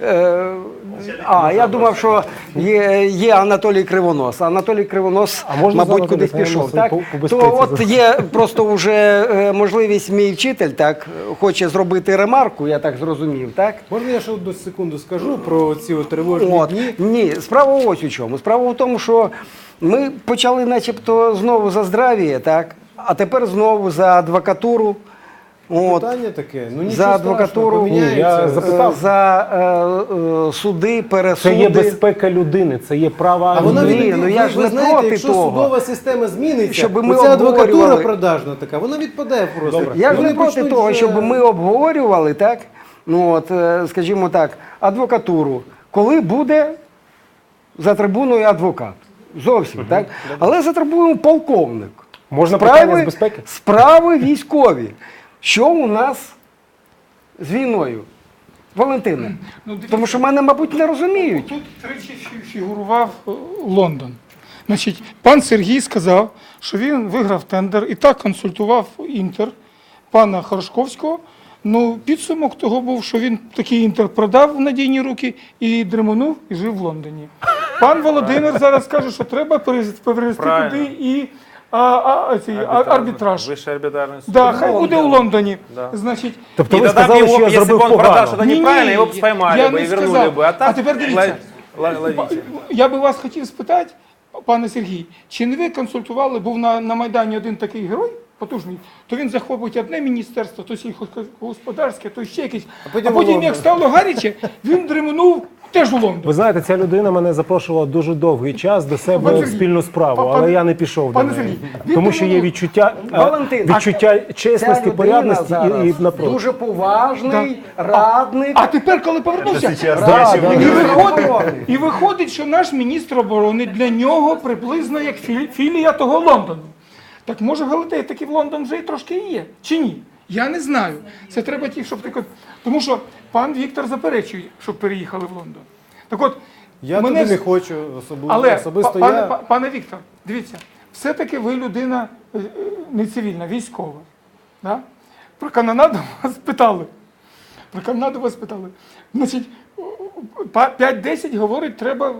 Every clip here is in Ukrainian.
Е, а, я думав, що є, є Анатолій Кривонос. Анатолій Кривонос, А мабуть, кудись пішов. Так? То от є просто вже е, можливість, мій вчитель так, хоче зробити ремарку, я так зрозумів, так? Можна я ще одну секунду скажу про ці тривожні дні? Ні, справа ось у чому. Справа в тому, що ми почали начебто знову за здрав'я, так? а тепер знову за адвокатуру. От. Питання таке. Ну нічого За адвокатуру. страшного, Ні, я поміняється. запитав. Е, За е, е, суди, Це є безпека людини, це є право А вона Ні, від... ну я ж ви не знаєте, проти якщо того. судова система зміниться, Щоби ми оця адвокатура обговорювали. продажна така, вона відпадає просто. Добре. Я ж Вони не проти почнуть того, щоб ми обговорювали, так? Ну, от, е, скажімо так, адвокатуру. Коли буде за трибуною адвокат? Зовсім, так? Але за трибуною полковник. Можна питання з безпеки? Справи військові. Що у нас з війною? Валентине. Ну. Тому що мене, мабуть, не розуміють. Тут тричі фігурував е, Лондон. Значить, пан Сергій сказав, що він виграв тендер і так консультував інтер пана Хорошковського. Ну, підсумок того був, що він такий інтер продав в надійні руки і дремонув і жив в Лондоні. Пан Володимир зараз каже, що треба перевести туди і а, а, цей, а, арбітраж. Высший арбитражный суд. Да, хай буде у Лондоні. Да. Значить, Тобто И ви тогда бы сказали, его, що я если бы зробив он продал погано. что-то Не-не, неправильно, его бы я поймали не бы и вернули сказал. бы. А так А теперь дивіться. ло- ло- ловите. Я би вас хотів спитати, пане Сергій, чи не ви консультували, був на, на Майдані один такий герой потужний, то він захопить одне міністерство, то сільськогосподарське, то ще якесь. А потім потім, як стало гаряче, він дременув теж у Лондон. Ви знаєте, ця людина мене запрошувала дуже довгий час до себе Пане в Сергій, спільну справу, па- але пане- я не пішов до пане неї. Сергій, він Тому що є відчуття, е, Валентин, відчуття Ця чесності, людина порядності і, і напроти. дуже поважний радник. А тепер, коли повернувся, Да, да, і, да. виходить, і виходить, що наш міністр оборони для нього приблизно як фі- філія того Лондону. Так може Галатей таки в Лондон вже й трошки і є, чи ні? Я не знаю. Це треба ті, щоб тако. Тому що пан Віктор заперечує, щоб переїхали в Лондон. Так от, Я мене туди не хочу особливо. але, особисто пане, я. пане Віктор, дивіться, все-таки ви людина е, е, не цивільна, військова. Да? Про канонаду вас питали. Про канонаду вас питали. Значить, 5-10 говорить, треба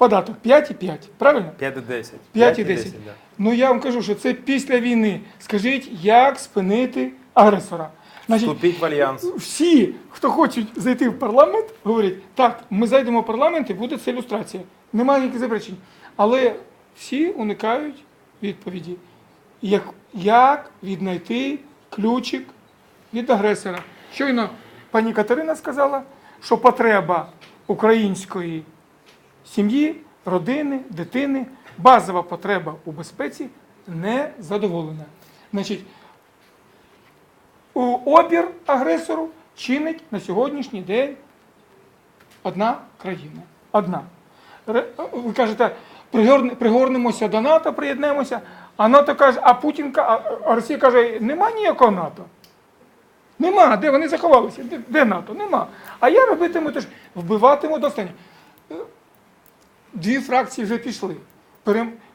податок 5 і 5. Правильно? 5 до 10. 5 і 10. да. Ну я вам кажу, що це після війни. Скажіть, як спинити агресора? Значить, Вступить в альянс. всі, хто хочуть зайти в парламент, говорять, так, ми зайдемо в парламент і буде це ілюстрація. Немає ніяких заперечень. Але всі уникають відповіді. Як, як віднайти ключик від агресора? Щойно пані Катерина сказала, що потреба української сім'ї, родини, дитини, базова потреба у безпеці не задоволена. Значить, у опір агресору чинить на сьогоднішній день одна країна. Одна. Ви кажете, пригорнемося до НАТО, приєднаємося, а НАТО каже, а Путін а- Росія каже, нема ніякого НАТО. Нема. Де вони заховалися? Де, де НАТО? Нема. А я робитиму теж, вбиватиму до. Дві фракції вже пішли.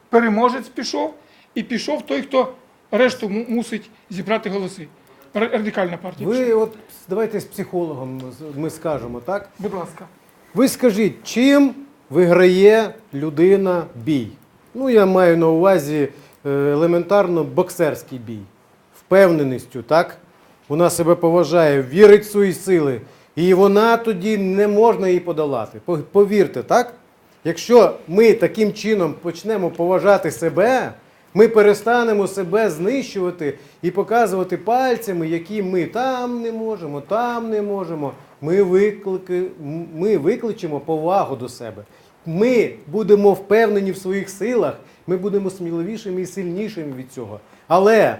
Переможець пішов, і пішов той, хто решту мусить зібрати голоси. Радикальна партія. пішла. Ви от давайте з психологом ми скажемо, так? Будь ласка. Ви скажіть, чим виграє людина бій? Ну, я маю на увазі е, елементарно боксерський бій. Впевненістю, так? Вона себе поважає, вірить в свої сили. І вона тоді не можна її подолати. Повірте, так? Якщо ми таким чином почнемо поважати себе, ми перестанемо себе знищувати і показувати пальцями, які ми там не можемо, там не можемо. Ми, виклики, ми викличемо повагу до себе. Ми будемо впевнені в своїх силах, ми будемо сміливішими і сильнішими від цього. Але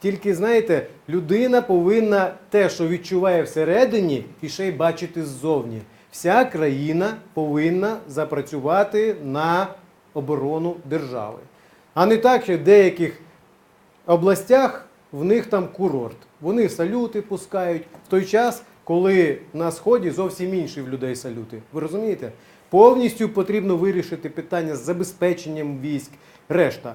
тільки знаєте, людина повинна те, що відчуває всередині, і ще й бачити ззовні. Вся країна повинна запрацювати на оборону держави. А не так, що в деяких областях в них там курорт. Вони салюти пускають в той час, коли на сході зовсім інші в людей салюти. Ви розумієте? Повністю потрібно вирішити питання з забезпеченням військ, решта.